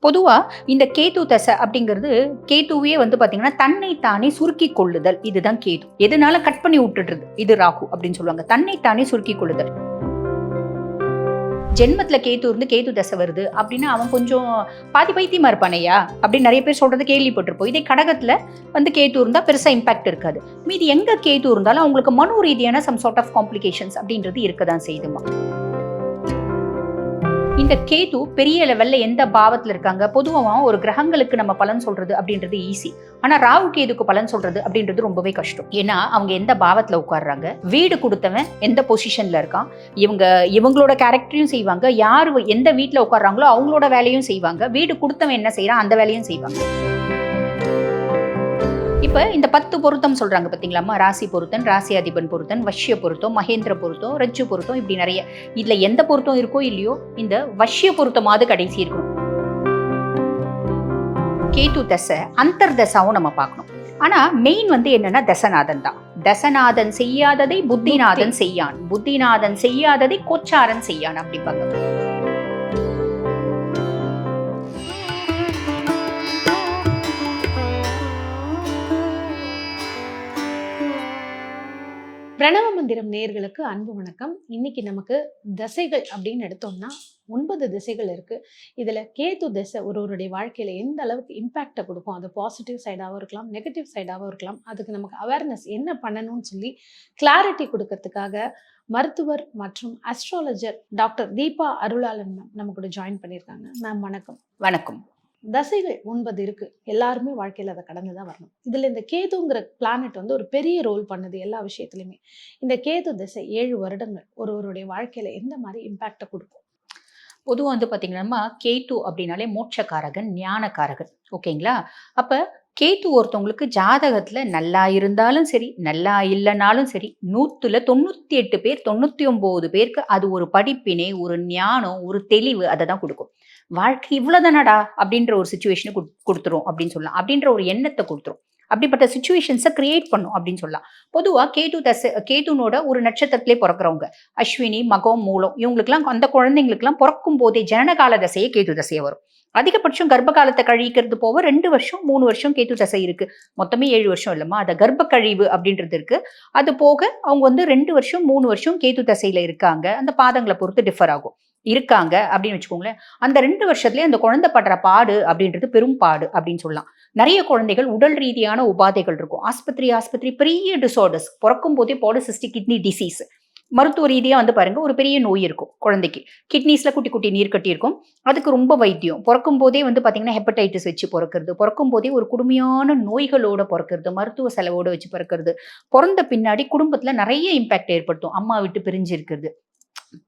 பொதுவாக இந்த கேது தசை அப்படிங்கிறது கேதுவே வந்து பார்த்தீங்கன்னா தன்னை தானே சுருக்கி கொள்ளுதல். இதுதான் கேது. எதனால கட் பண்ணி விட்டுடுறது? இது ராகு அப்படின்னு சொல்லுவாங்க. தன்னை தானே சுருக்கி கொள்ளுதல். ஜென்மத்தில் கேது இருந்து கேது தசை வருது அப்படின்னா அவன் கொஞ்சம் பாதி பைத்தியமா இருப்பானையா அப்படின்னு நிறைய பேர் சொல்றது கேள்விப்பட்டிருப்போம். இதே கடகத்தில் வந்து கேது இருந்தால் பெருசாக இம்பாக்ட் இருக்காது. மீதி எங்கே கேது இருந்தாலும் அவங்களுக்கு மனோ ரீதியான சம் சார்ட் ஆஃப் காம்ப்ளிகேஷன்ஸ் அப்படின்றது இருக்க தான் செய்யுதுமா இந்த கேது பெரிய லெவல்ல எந்த பாவத்துல இருக்காங்க? பொதுவாக ஒரு கிரகங்களுக்கு நம்ம பலன் சொல்றது அப்படின்றது ஈஸி ஆனா ராகு கேதுக்கு பலன் சொல்றது அப்படின்றது ரொம்பவே கஷ்டம். ஏன்னா அவங்க எந்த பாவத்துல உட்காடுறாங்க வீடு கொடுத்தவன் எந்த பொசிஷன்ல இருக்கான்? இவங்க இவங்களோட கேரக்டரையும் செய்வாங்க. யார் எந்த வீட்டில் உட்காடுறாங்களோ அவங்களோட வேலையும் செய்வாங்க. வீடு கொடுத்தவன் என்ன செய்யறான் அந்த வேலையும் செய்வாங்க. இப்ப இந்த பத்து பொருத்தம் சொல்றாங்க பாத்தீங்களாமா ராசி பொருத்தன் ராசி அதிபன் பொருத்தன் வஷ்ய பொருத்தம் மகேந்திர பொருத்தம் ரஜ்ஜு பொருத்தம் இப்படி நிறைய. இதுல எந்த பொருத்தம் இருக்கோ இல்லையோ இந்த வஷ்ய பொருத்தமாவது கடைசி இருக்கும். கேது தசை அந்தர் தசாவும் நம்ம பார்க்கணும். ஆனா மெயின் வந்து என்னன்னா தசநாதன் தான். தசநாதன் செய்யாததை புத்திநாதன் செய்யான். புத்திநாதன் செய்யாததை கோச்சாரன் செய்யான் அப்படிப்பாங்க பிரணவ மந்திரம் நேர்களுக்கு அன்பு வணக்கம். இன்னைக்கு நமக்கு தசைகள் அப்படின்னு எடுத்தோம்னா ஒன்பது திசைகள் இருக்கு. இதுல கேது திசை ஒருவருடைய வாழ்க்கையில எந்த அளவுக்கு இம்பாக்டை கொடுக்கும்? அது பாசிட்டிவ் சைடாகவும் இருக்கலாம் நெகட்டிவ் சைடாகவும் இருக்கலாம். அதுக்கு நமக்கு அவேர்னஸ் என்ன பண்ணணும்னு சொல்லி கிளாரிட்டி கொடுக்கறதுக்காக மருத்துவர் மற்றும் astrologer doctor Deepa Arulalan ma'am நம்ம கூட ஜாயின் பண்ணியிருக்காங்க. மேம் வணக்கம். வணக்கம். தசைகள் ஒன்பது இருக்கு. எல்லாருமே வாழ்க்கையில் அதை கடந்து தான் வரணும். இதில் இந்த கேதுங்கிற பிளானட் வந்து ஒரு பெரிய ரோல் பண்ணுது எல்லா விஷயத்துலையுமே. இந்த கேது திசை ஏழு வருடங்கள் ஒருவருடைய வாழ்க்கையில எந்த மாதிரி இம்பேக்டை கொடுக்கும்? பொதுவாக வந்து பார்த்தீங்கன்னா கேத்து அப்படின்னாலே மோட்சக்காரகன் ஞானக்காரகன். ஓகேங்களா? அப்போ கேத்து ஒருத்தவங்களுக்கு ஜாதகத்தில் நல்லா இருந்தாலும் சரி நல்லா இல்லைனாலும் சரி நூற்றுல தொண்ணூற்றி எட்டு பேர் தொண்ணூற்றி ஒம்பது பேருக்கு அது ஒரு படிப்பினை ஒரு ஞானம் ஒரு தெளிவு அதை தான் கொடுக்கும். வாழ்க்கை இவ்வளோதானடா அப்படின்ற ஒரு சுச்சுவேஷனை கொடுத்துரும் அப்படின்னு சொல்லலாம். அப்படின்ற ஒரு எண்ணத்தை கொடுத்துரும். அப்படிப்பட்ட சுச்சுவேஷன்ஸை கிரியேட் பண்ணும் அப்படின்னு சொல்லலாம். பொதுவாக கேது தசை கேதுனோட ஒரு நட்சத்திரத்திலே பிறக்கிறவங்க அஸ்வினி மகம் மூலம் இவங்களுக்குலாம் அந்த குழந்தைங்களுக்குலாம் பிறக்கும் போதே ஜனனகால தசையே கேது தசையை வரும். அதிகபட்சம் கர்ப்ப காலத்தை கழிக்கிறது போக ரெண்டு வருஷம் மூணு வருஷம் கேத்து தசை இருக்கு. மொத்தமே ஏழு வருஷம் இல்லம்மா. அதை கர்ப்ப கழிவு அப்படின்றது இருக்கு. அது போக அவங்க வந்து ரெண்டு வருஷம் மூணு வருஷம் கேத்து தசையில இருக்காங்க. அந்த பாதங்களை பொறுத்து டிஃபர் ஆகும். இருக்காங்க அப்படின்னு வச்சுக்கோங்களேன். அந்த ரெண்டு வருஷத்துலேயே அந்த குழந்தை படுற பாடு அப்படின்றது பெரும் பாடு அப்படின்னு சொல்லலாம். நிறைய குழந்தைகள் உடல் ரீதியான உபாதைகள் இருக்கும். ஆஸ்பத்திரி ஆஸ்பத்திரி பெரிய டிசார்டர்ஸ் பிறக்கும் போதே பாலிசிஸ்டிக் கிட்னி டிசீஸ் மருத்துவ ரீதியாக வந்து பாருங்க ஒரு பெரிய நோய் இருக்கும் குழந்தைக்கு. கிட்னிஸ்ல குட்டி குட்டி நீர் கட்டி இருக்கும் அதுக்கு ரொம்ப வைத்தியம். பிறக்கும் போதே வந்து பார்த்தீங்கன்னா ஹெப்படைட்டிஸ் வச்சு பிறக்கிறது. பிறக்கும் போதே ஒரு குடுமையான நோய்களோட பிறக்கிறது. மருத்துவ செலவோட வச்சு பிறக்கிறது. பிறந்த பின்னாடி குடும்பத்தில் நிறைய இம்பாக்ட் ஏற்படுத்தும். அம்மா விட்டு பிரிஞ்சு இருக்கிறது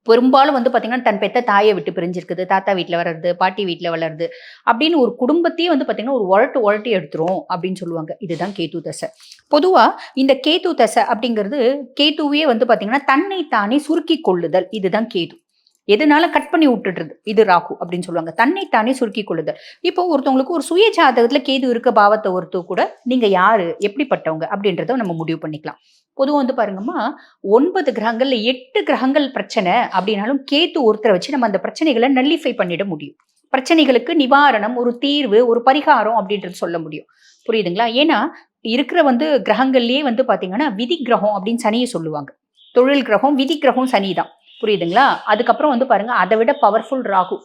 பெரும்பாலும் வந்து பார்த்தீங்கன்னா தன் பெத்த தாயை விட்டு பிரிஞ்சிருக்குது. தாத்தா வீட்டில் வளருது பாட்டி வீட்டில் வளருது அப்படின்னு ஒரு குடும்பத்தையே வந்து பார்த்தீங்கன்னா ஒரு உழட்டு உழட்டி எடுத்துரும் அப்படின்னு சொல்லுவாங்க. இதுதான் கேத்து தசை. பொதுவாக இந்த கேத்து தசை அப்படிங்கிறது கேத்துவே வந்து பார்த்தீங்கன்னா தன்னை தானே சுருக்கி கொள்ளுதல். இதுதான் கேது. எதனால கட் பண்ணி விட்டுடுறது? இது ராகு அப்படின்னு சொல்லுவாங்க. தன்னை தானே சுருக்கி கொள்ளுதல். இப்போ ஒருத்தவங்களுக்கு ஒரு சுய ஜாதகத்தில் கேது இருக்க பாவத்தை ஒருத்தர் கூட நீங்க யாரு? எப்படிப்பட்டவங்க? அப்படின்றத நம்ம முடிவு பண்ணிக்கலாம். பொதுவாக வந்து பாருங்கம்மா ஒன்பது கிரகங்கள்ல எட்டு கிரகங்கள் பிரச்சனை அப்படின்னாலும் கேத்து ஒருத்தரை வச்சு நம்ம அந்த பிரச்சனைகளை நல்லிஃபை பண்ணிட முடியும். பிரச்சனைகளுக்கு நிவாரணம் ஒரு தீர்வு ஒரு பரிகாரம் அப்படின்றது சொல்ல முடியும். புரியுதுங்களா? ஏன்னா இருக்கிற வந்து கிரகங்கள்லயே வந்து பாத்தீங்கன்னா விதி கிரகம் அப்படின்னு சனியை சொல்லுவாங்க. தொழில் கிரகம் விதி கிரகம் சனி தான். புரியுதுங்களா? அதுக்கப்புறம் வந்து பாருங்க அதை விட பவர்ஃபுல் ராகு.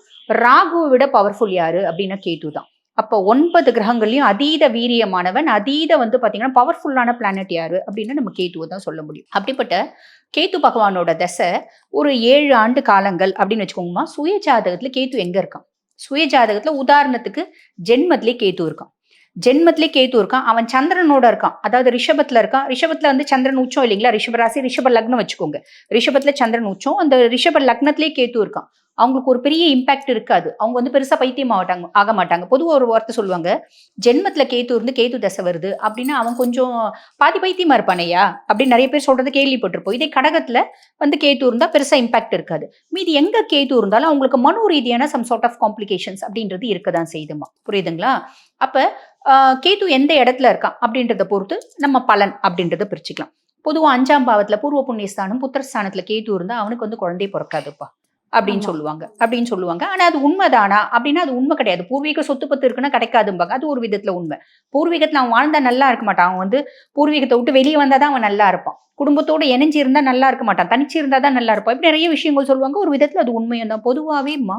ராகுவை விட பவர்ஃபுல் யாரு அப்படின்னா கேது தான். அப்போ ஒன்பது கிரகங்கள்லையும் அதீத வீரியமானவன் அதீத வந்து பார்த்தீங்கன்னா பவர்ஃபுல்லான பிளானட் யாரு? அப்படின்னு நம்ம கேத்துவை தான் சொல்ல முடியும். அப்படிப்பட்ட கேத்து பகவானோட தசை ஒரு ஏழு ஆண்டு காலங்கள் அப்படின்னு வச்சுக்கோங்கம்மா. சுய ஜாதகத்தில் கேத்து எங்கே இருக்கான்? சுய ஜாதகத்தில் உதாரணத்துக்கு ஜென்மத்திலே கேத்து இருக்கான். ஜென்மத்திலே கேத்து இருக்கான். அவன் சந்திரனோட இருக்கான். அதாவது ரிஷபத்துல இருக்கான். ரிஷபத்துல வந்து சந்திரன் உச்சம் இல்லைங்களா? ரிஷப ராசி ரிஷப லக்னம் வச்சுக்கோங்க. ரிஷபத்துல சந்திரன் உச்சம். அந்த ரிஷப லக்னத்திலே கேத்து இருக்கான். அவங்களுக்கு ஒரு பெரிய இம்பாக்ட் இருக்காது. அவங்க வந்து பெருசாக பைத்தியம் ஆகட்டாங்க ஆக மாட்டாங்க பொதுவாக ஒரு வார்த்தை சொல்லுவாங்க ஜென்மத்தில் கேத்து இருந்து கேத்து தசை வருது அப்படின்னா அவன் கொஞ்சம் பாதி பைத்தியமாக இருப்பானையா அப்படின்னு நிறைய பேர் சொல்றது கேள்விப்பட்டிருப்போம். இதே கடகத்தில் வந்து கேத்து இருந்தால் பெருசாக இம்பாக்ட் இருக்காது. மீதி எங்கே கேத்து இருந்தாலும் அவங்களுக்கு மனோ ரீதியான சம் சார்ட் ஆஃப் காம்ப்ளிகேஷன்ஸ் அப்படின்றது இருக்க தான் செய்யுதுமா புரியுதுங்களா? அப்போ கேத்து எந்த இடத்துல இருக்கான் அப்படின்றத பொறுத்து நம்ம பலன் அப்படின்றத பிரிச்சுக்கலாம். பொதுவாக அஞ்சாம் பாவத்தில் பூர்வ புண்ணியஸ்தானம் புத்திரஸ்தானத்துல கேத்து இருந்தால் அவனுக்கு வந்து குழந்தை பிறக்காதுப்பா. அப்படின்னு. சொல்லுவாங்க. அப்படின்னு சொல்லுவாங்க. ஆனா அது உண்மைதானா? அப்படின்னா அது உண்மை கிடையாது. பூர்வீக சொத்து பத்து இருக்குன்னா கிடைக்காதும்பாங்க. அது ஒரு விதத்துல உண்மை. பூர்வீகத்துல அவன் வாழ்ந்தா நல்லா இருக்க மாட்டான். அவன் வந்து பூர்வீகத்தை விட்டு வெளியே வந்தாதான் அவன் நல்லா இருப்பான். குடும்பத்தோட இணைஞ்சு இருந்தா நல்லா இருக்க மாட்டான். தனிச்சு இருந்தா தான் நல்லா இருப்பான். இப்படி நிறைய விஷயங்கள் சொல்லுவாங்க. ஒரு விதத்துல அது உண்மையும் தான். பொதுவாவே மா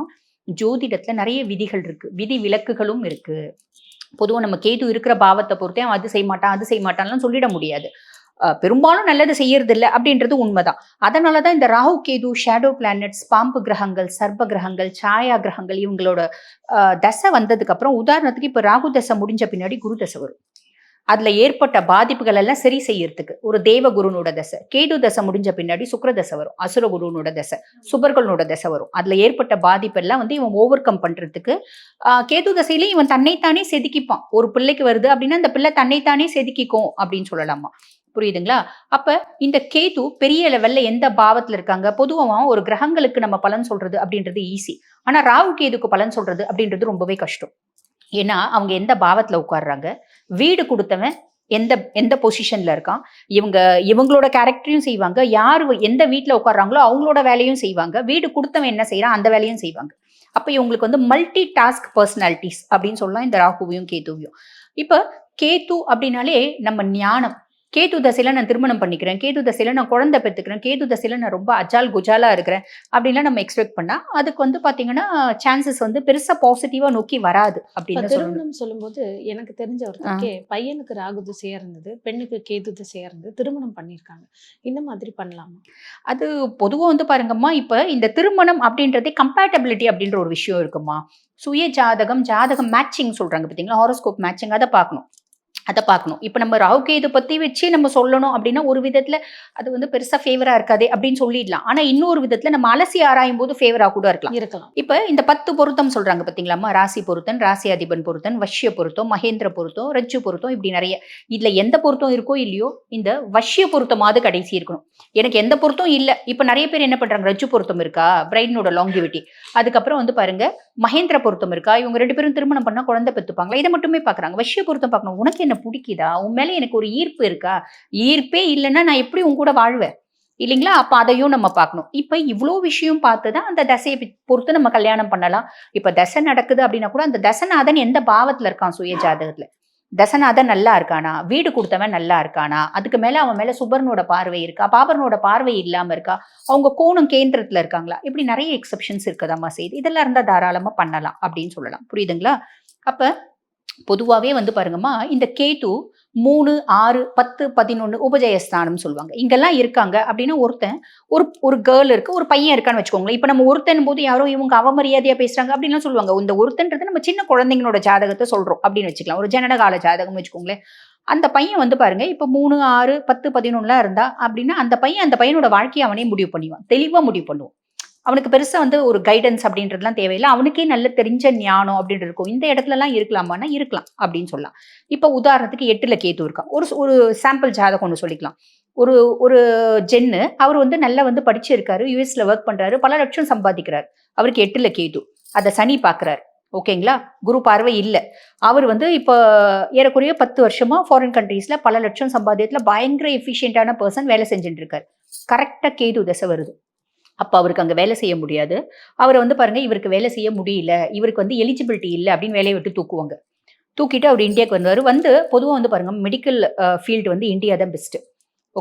ஜோதிடத்துல நிறைய விதிகள் இருக்கு. விதி விலக்குகளும் இருக்கு. பொதுவா நம்ம கேது இருக்கிற பாவத்தை பொறுத்தே அவன் அது செய்ய மாட்டான் அது செய்ய மாட்டான்லாம் சொல்லிட முடியாது. பெரும்பாலும் நல்லது செய்யறது இல்லை அப்படின்றது உண்மைதான். அதனால தான் இந்த ராகு கேது ஷேடோ பிளானட்ஸ் பாம்பு கிரகங்கள் சர்ப கிரகங்கள் சாயா கிரகங்கள் இவங்களோட தசை வந்ததுக்கு அப்புறம் உதாரணத்துக்கு இப்போ ராகு தசை முடிஞ்ச பின்னாடி குரு தசை வரும். அதுல ஏற்பட்ட பாதிப்புகள் எல்லாம் சரி செய்யறதுக்கு ஒரு தேவ குருனோட தசை கேது தசை முடிஞ்ச பின்னாடி சுக்கர தசை வரும் அசுர குருனோட தசை சுபர்களோட தசை வரும். அதுல ஏற்பட்ட பாதிப்பெல்லாம் வந்து இவன் ஓவர் கம் பண்றதுக்கு ஆஹ், கேது தசையில இவன் தன்னைத்தானே செதுக்கிப்பான். ஒரு பிள்ளைக்கு வருது அப்படின்னா அந்த பிள்ளை தன்னைத்தானே செதுக்கிக்கும் அப்படின்னு சொல்லலாமா? புரியுதுங்களா? அப்ப இந்த கேது பெரிய லெவல்ல எந்த பாவத்துல இருக்காங்க? பொதுவா ஒரு கிரகங்களுக்கு நம்ம பலன் சொல்றது அப்படின்றது ஈஸி ஆனா ராகு கேதுக்கு பலன் சொல்றது அப்படின்றது ரொம்பவே கஷ்டம். ஏன்னா அவங்க எந்த பாவத்துல உட்காடுறாங்க வீடு கொடுத்தவன் எந்த எந்த பொசிஷன்ல இருக்கான்? இவங்க இவங்களோட கேரக்டரையும் செய்வாங்க. யார் எந்த வீட்டில் உட்காடுறாங்களோ அவங்களோட வேலையும் செய்வாங்க. வீடு கொடுத்தவன் என்ன செய்யறான் அந்த வேலையும் செய்வாங்க. அப்ப இவங்களுக்கு வந்து மல்டி டாஸ்க் பர்சனாலிட்டிஸ் அப்படின்னு சொல்லலாம் இந்த ராகுவையும் கேதுவையும். இப்ப கேது அப்படின்னாலே நம்ம ஞானம். கேது தசையில நான் திருமணம் பண்ணிக்கிறேன் கேது தசையில நான் குழந்தை பெற்றுக்கிறேன் கேது தசையில நான் ரொம்ப அஜால் குஜாலா இருக்கிறேன் அப்படின்லாம் நம்ம எக்ஸ்பெக்ட் பண்ணா அதுக்கு வந்து பாத்தீங்கன்னா சான்சஸ் வந்து பெருசா பாசிட்டிவா நோக்கி வராது அப்படின்னு திருமணம் சொல்லும்போது எனக்கு தெரிஞ்ச ஒருத்தருக்கே பையனுக்கு ராகு திசையா இருந்தது பெண்ணுக்கு கேது திசையா இருந்தது திருமணம் பண்ணிருக்காங்க இந்த மாதிரி பண்ணலாமா? அது பொதுவா வந்து பாருங்கம்மா இப்ப இந்த திருமணம் அப்படின்றதே கம்பேட்டபிலிட்டி அப்படின்ற ஒரு விஷயம் இருக்குமா? சுய ஜாதகம் ஜாதகம் மேட்சிங் சொல்றாங்க பாத்தீங்களா? ஹாரோஸ்கோப் மேட்சிங் அதை பார்க்கணும். அதை பார்க்கணும் இப்போ நம்ம ராகுகேது பத்தி வச்சு நம்ம சொல்லணும் அப்படின்னா ஒரு விதத்துல அது வந்து பெருசா ஃபேவரா இருக்காதே அப்படின்னு சொல்லிடலாம். ஆனா இன்னொரு விதத்துல நம்ம அலசி ஆராயும் போது ஃபேவரா கூட இருக்கலாம். இருக்கலாம். இப்ப இந்த பத்து பொருத்தம் சொல்றாங்க பாத்தீங்களாம்மா ராசி பொருத்தன் ராசி அதிபன் பொருத்தன் வஷ்ய பொருத்தம் மகேந்திர பொருத்தம் ரஜ்ஜு பொருத்தம் இப்படி நிறைய. இதுல எந்த பொருத்தம் இருக்கோ இல்லையோ இந்த வஷ்ய பொருத்தமாவது கடைசி இருக்கணும். எனக்கு எந்த பொருத்தம் இல்ல. இப்ப நிறைய பேர் என்ன பண்றாங்க? ரஜ்ஜு பொருத்தம் இருக்கா? பிரைட்னோட லாங்கிவிட்டி அதுக்கப்புறம் வந்து பாருங்க மகேந்திர பொருத்தம் இருக்கா? இவங்க ரெண்டு பேரும் திருமணம் பண்ணா குழந்தை பெத்துப்பாங்களா? இதை மட்டுமே பாக்குறாங்க. வஷ்ய பொருத்தம் பார்க்கணும் உனக்கு என்ன பிடிக்குதா? உன் மேலே எனக்கு ஒரு ஈர்ப்பு இருக்கா? ஈர்ப்பே இல்லைன்னா நான் எப்படி உன் கூட வாழ்வேன்? இல்லைங்களா? அப்ப அதையும் நம்ம பார்க்கணும். இப்ப இவ்வளோ விஷயம் பார்த்து தான் அந்த தசையை பொறுத்து நம்ம கல்யாணம் பண்ணலாம். இப்ப தசை நடக்குது அப்படின்னா கூட அந்த தசநாதன் எந்த பாவத்துல இருக்கான் சுய ஜாதகத்தில்? தசநாதன் நல்லா இருக்கானா? வீடு கொடுத்தவன் நல்லா இருக்கானா? அதுக்கு மேல அவன் மேல சுபர்னோட பார்வை இருக்கா? பாபர்னோட பார்வை இல்லாம இருக்கா? அவங்க கோணம் கேந்திரத்துல இருக்காங்களா? இப்படி நிறைய எக்ஸப்ஷன்ஸ் இருக்கதாம்மா செய்து. இதெல்லாம் இருந்தா தாராளமா பண்ணலாம் அப்படின்னு சொல்லலாம். புரியுதுங்களா? அப்ப பொதுவாகவே வந்து பாருங்கம்மா இந்த கேட்டு மூணு ஆறு பத்து பதினொன்னு உபஜயஸ்தானம் சொல்லுவாங்க. இங்கெல்லாம் இருக்காங்க அப்படின்னா ஒருத்தன் ஒரு ஒரு கேர்ள் இருக்கு ஒரு பையன் இருக்கான்னு வச்சுக்கோங்களேன். இப்போ நம்ம ஒருத்தன் போது யாரோ இவங்க அவமரியாதையாக பேசுறாங்க அப்படின்லாம் சொல்லுவாங்க. இந்த ஒருத்தன்றது நம்ம சின்ன குழந்தைங்களோட ஜாதகத்தை சொல்றோம் அப்படின்னு வச்சுக்கலாம். ஒரு ஜனனகால ஜாதகம் வச்சுக்கோங்களேன். அந்த பையன் வந்து பாருங்க இப்போ மூணு ஆறு பத்து பதினொன்னுலாம் இருந்தா அப்படின்னா அந்த பையன் அந்த பையனோட வாழ்க்கையை அவனே முடிவு பண்ணிவான் தெளிவா முடிவு பண்ணுவான். அவனுக்கு பெருசா வந்து ஒரு கைடன்ஸ் அப்படின்றதுலாம் தேவையில்லை. அவனுக்கே நல்ல தெரிஞ்ச ஞானம் அப்படின்றது இருக்கும். இந்த இடத்துல எல்லாம் இருக்கலாமான்னா இருக்கலாம் அப்படின்னு சொல்லலாம். இப்போ உதாரணத்துக்கு எட்டுல கேத்து இருக்கான் ஒரு ஒரு சாம்பிள் ஜாதகம் ஒன்று சொல்லிக்கலாம். ஒரு ஒரு ஜென்னு அவர் வந்து நல்லா வந்து படிச்சிருக்காரு. யூஎஸ்ல ஒர்க் பண்றாரு. பல லட்சம் சம்பாதிக்கிறார். அவருக்கு எட்டுல கேது. அதை சனி பார்க்குறாரு ஓகேங்களா குரு பார்வை இல்லை. அவர் வந்து இப்போ ஏறக்குறைய பத்து வருஷமா ஃபாரின் கண்ட்ரீஸ்ல பல லட்சம் சம்பாதியத்தில் பயங்கர எஃபிஷியண்டான பர்சன் வேலை செஞ்சுட்டு இருக்காரு. கரெக்டாக கேது தசை வருது. அப்போ அவருக்கு அங்கே வேலை செய்ய முடியாது. அவரை வந்து பாருங்க இவருக்கு வேலை செய்ய முடியல. இவருக்கு வந்து எலிஜிபிலிட்டி இல்லை அப்படின்னு வேலையை விட்டு தூக்குவாங்க. தூக்கிட்டு அவர் இந்தியாவுக்கு வந்தார் வந்து பொதுவாக வந்து பாருங்க மெடிக்கல் ஃபீல்டு வந்து இந்தியா தான் பெஸ்ட்டு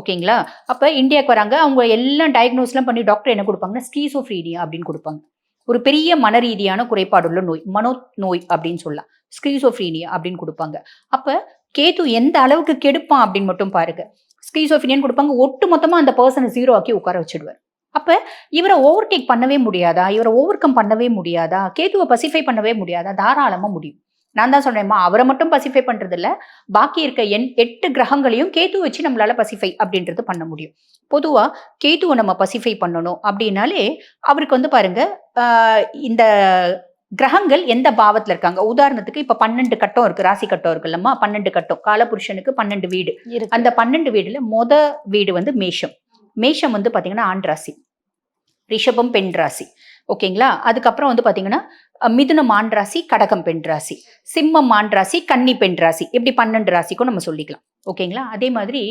ஓகேங்களா அப்போ இந்தியாவுக்கு வராங்க. அவங்க எல்லாம் டயக்னோஸ்லாம் பண்ணி டாக்டர் என்ன கொடுப்பாங்கன்னா ஸ்கீசோஃப்ரீனியா அப்படின்னு கொடுப்பாங்க. ஒரு பெரிய மன ரீதியான குறைபாடுள்ள நோய் மனோ நோய் அப்படின்னு சொல்லலாம். ஸ்கீசோஃப்ரீனியா அப்படின்னு கொடுப்பாங்க. அப்போ கேது எந்த அளவுக்கு கெடுப்பான் அப்படின்னு மட்டும் பாருங்க. ஸ்கீசோஃப்ரீனியான்னு கொடுப்பாங்க. ஒட்டு மொத்தமாக அந்த பர்சனை ஜீரோ ஆக்கி உட்கார வச்சுடுவார். அப்போ இவரை ஓவர்டேக் பண்ணவே முடியாதா? இவரை ஓவர் கம் பண்ணவே முடியாதா? கேதுவை பசிஃபை பண்ணவே முடியாதா? தாராளமாக முடியும். நான் தான் சொன்னேம்மா அவரை மட்டும் பசிஃபை பண்றது இல்ல பாக்கி இருக்க எண் எட்டு கிரகங்களையும் கேது வச்சு நம்மளால பசிஃபை அப்படின்றது பண்ண முடியும். பொதுவா கேதுவை நம்ம பசிஃபை பண்ணணும் அப்படின்னாலே அவருக்கு வந்து பாருங்க இந்த கிரகங்கள் எந்த பாவத்துல இருக்காங்க? உதாரணத்துக்கு இப்ப பன்னெண்டு கட்டம் இருக்கு. ராசி கட்டம் இருக்குல்லம்மா பன்னெண்டு கட்டம். காலபுருஷனுக்கு பன்னெண்டு வீடு. இருக்கு. அந்த பன்னெண்டு வீடுல மொத வீடு வந்து மேஷம். மேஷம் வந்து பார்த்தீங்கன்னா ஆண் ராசி. ரிஷபம் பெண் ராசி. ஓகேங்களா அதுக்கப்புறம் வந்து பார்த்தீங்கன்னா மிதுனம் ஆண் ராசி கடகம் பெண் ராசி. சிம்மம் ஆண் ராசி கன்னி பெண் ராசி. இப்படி பன்னெண்டு ராசிக்கும் நம்ம சொல்லிக்கலாம். ஓகேங்களா அதே மாதிரி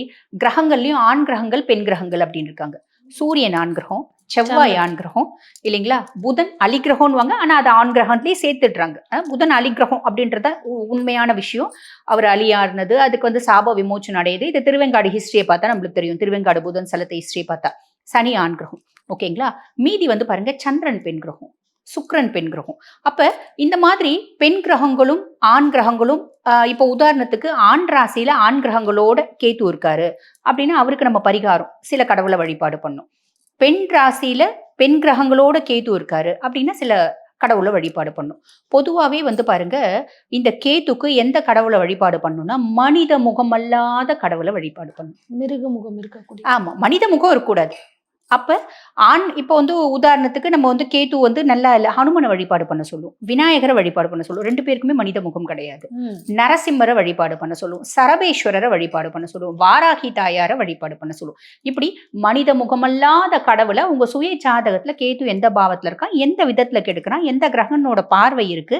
கிரகங்கள்லையும் ஆண் கிரகங்கள் பெண் கிரகங்கள் அப்படின்னு இருக்காங்க. சூரியன் ஆண் கிரகம் செவ்வாய். ஆண் கிரகம் இல்லைங்களா? புதன் அலிகிரகம்னுவாங்க ஆனா அது ஆண் கிரகம்லயே சேர்த்துடுறாங்க புதன் அலிகிரகம் அப்படின்றத உண்மையான விஷயம். அவர் அலியாருனது அதுக்கு வந்து சாப விமோச்சனம் அடையுது. இது திருவெங்காடு ஹிஸ்டரியை பார்த்தா நம்மளுக்கு தெரியும். திருவெங்காடு புதன் சலத்தை ஹிஸ்டரியை பார்த்தா. சனி ஆண் கிரகம் ஓகேங்களா? மீதி வந்து பாருங்க சந்திரன் பெண் கிரகம் சுக்கிரன் பெண் கிரகம். அப்ப இந்த மாதிரி பெண் கிரகங்களும் ஆண் கிரகங்களும் இப்போ உதாரணத்துக்கு ஆண் ராசியில ஆண் கிரகங்களோட கேத்து இருக்காரு. அப்படின்னா அவருக்கு நம்ம பரிகாரம் சில கடவுளை வழிபாடு பண்ணணும் பெண் ராசியில பெண் கிரகங்களோட கேத்து இருக்காரு அப்படின்னா சில கடவுளை வழிபாடு பண்ணும். பொதுவாகவே வந்து பாருங்க இந்த கேத்துக்கு எந்த கடவுளை வழிபாடு பண்ணணும்னா மனித முகமல்லாத கடவுளை வழிபாடு பண்ணும். மிருக முகம் இருக்கக்கூடிய ஆமா மனித முகம் இருக்கக்கூடாது. அப்ப ஆண் இப்போ வந்து உதாரணத்துக்கு நம்ம வந்து கேத்து வந்து நல்லா இல்ல ஹனுமனை வழிபாடு பண்ண சொல்லுவோம். விநாயகரை வழிபாடு பண்ண சொல்லுவோம். ரெண்டு பேருக்குமே மனித முகம் கிடையாது. நரசிம்மரை வழிபாடு பண்ண சொல்லுவோம். சரபேஸ்வரரை வழிபாடு பண்ண சொல்லுவோம். வாராகி தாயாரை வழிபாடு பண்ண சொல்லுவோம். இப்படி மனித முகமல்லாத கடவுளை உங்க சுய ஜாதகத்துல கேது எந்த பாவத்துல இருக்கான் எந்த விதத்துல கெடுக்கிறான் எந்த கிரகனோட பார்வை இருக்கு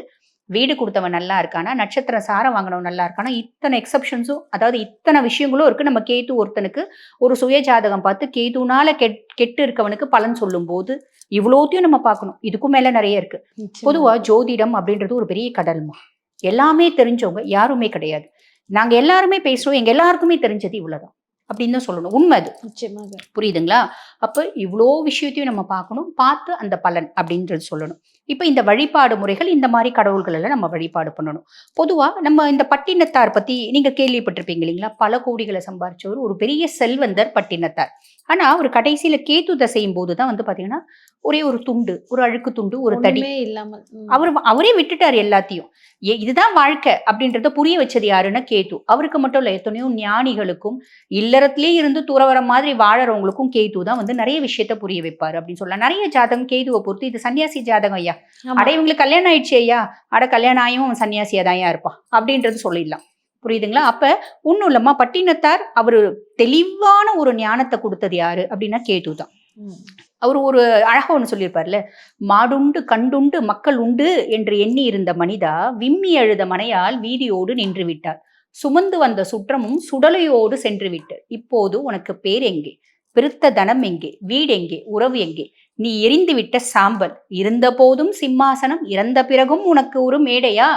வீடு கொடுத்தவன் நல்லா இருக்கானா நட்சத்திரம் சாரம் வாங்கினவன் நல்லா இருக்கானா இத்தனை எக்ஸப்ஷன்ஸும் அதாவது இத்தனை விஷயங்களும் இருக்கு. நம்ம கேது ஒருத்தனுக்கு ஒரு சுய ஜாதகம் பார்த்து கேதுனால கெட் கெட்டு இருக்கவனுக்கு பலன் சொல்லும் போது இவ்வளோத்தையும் நம்ம பார்க்கணும். இதுக்கும் மேல நிறைய இருக்கு. நிச்சயமா. பொதுவா ஜோதிடம் அப்படின்றது ஒரு பெரிய கடல்மா. எல்லாமே தெரிஞ்சவங்க யாருமே கிடையாது. நாங்க எல்லாருமே பேசுறோம். எங்க எல்லாருக்குமே தெரிஞ்சது இவ்வளவுதான். அப்படின்னு தான் சொல்லணும். உண்மை அது. நிச்சயமாக. புரியுதுங்களா? அப்ப இவ்வளோ விஷயத்தையும் நம்ம பார்க்கணும். பார்த்து அந்த பலன் அப்படின்றது சொல்லணும். இப்போ இந்த வழிபாடு முறைகள் இந்த மாதிரி கடவுள்கள் எல்லாம் நம்ம வழிபாடு பண்ணணும். பொதுவா நம்ம இந்த பட்டினத்தார் பத்தி நீங்க கேள்விப்பட்டிருப்பீங்க இல்லைங்களா? பல கோடிகளை சம்பாரிச்சவர் ஒரு பெரிய செல்வந்தர் பட்டினத்தார். ஆனா அவர் கடைசியில கேத்து தசையும் போது தான் வந்து பாத்தீங்கன்னா ஒரே ஒரு துண்டு ஒரு அழுக்கு துண்டு ஒரு தடி. இல்லாமல் அவர் அவரே விட்டுட்டார் எல்லாத்தையும். இதுதான் வாழ்க்கை அப்படின்றத புரிய வச்சது யாருன்னா கேது அவருக்கு மட்டும் இல்ல எத்தனையோ ஞானிகளுக்கும் இல்லறத்திலே இருந்து துறவர மாதிரி வாழறவங்களுக்கும் கேது தான் வந்து நிறைய விஷயத்த புரிய வைப்பாரு அப்படின்னு சொல்லலாம். நிறைய ஜாதகம் கேதுவை பொறுத்து இது சன்னியாசி ஜாதகம் ஐயா. அட இவங்களுக்கு கல்யாணம் ஆயிடுச்சு ஐயா. அட கல்யாணம் ஆயும் அவன் சன்னியாசியா தான் இருப்பான் அப்படின்றது சொல்லிடலாம். புரியுதுங்களா? அப்ப இல்லம்மா பட்டினத்தார் அவரு தெளிவான ஒரு ஞானத்தை கொடுத்தது யாரு? அப்படின்னா கேது தான். அவர் ஒரு அழகா ஒன்று சொல்லியிருப்பார்ல மாடுண்டு கண்டுண்டு மக்கள் உண்டு என்று எண்ணி இருந்த மனிதா விம்மி அழுத மனையால் வீதியோடு நின்று விட்டார். சுமந்து வந்த சுற்றமும் சுடலையோடு சென்று விட்டு இப்போது உனக்கு பேர் எங்கே? பெருத்த தனம் எங்கே? வீடு எங்கே? உறவு எங்கே? நீ எரிந்து விட்ட சாம்பல் இருந்த போதும் சிம்மாசனம் இறந்த பிறகும் உனக்கு ஒரு மேடையா?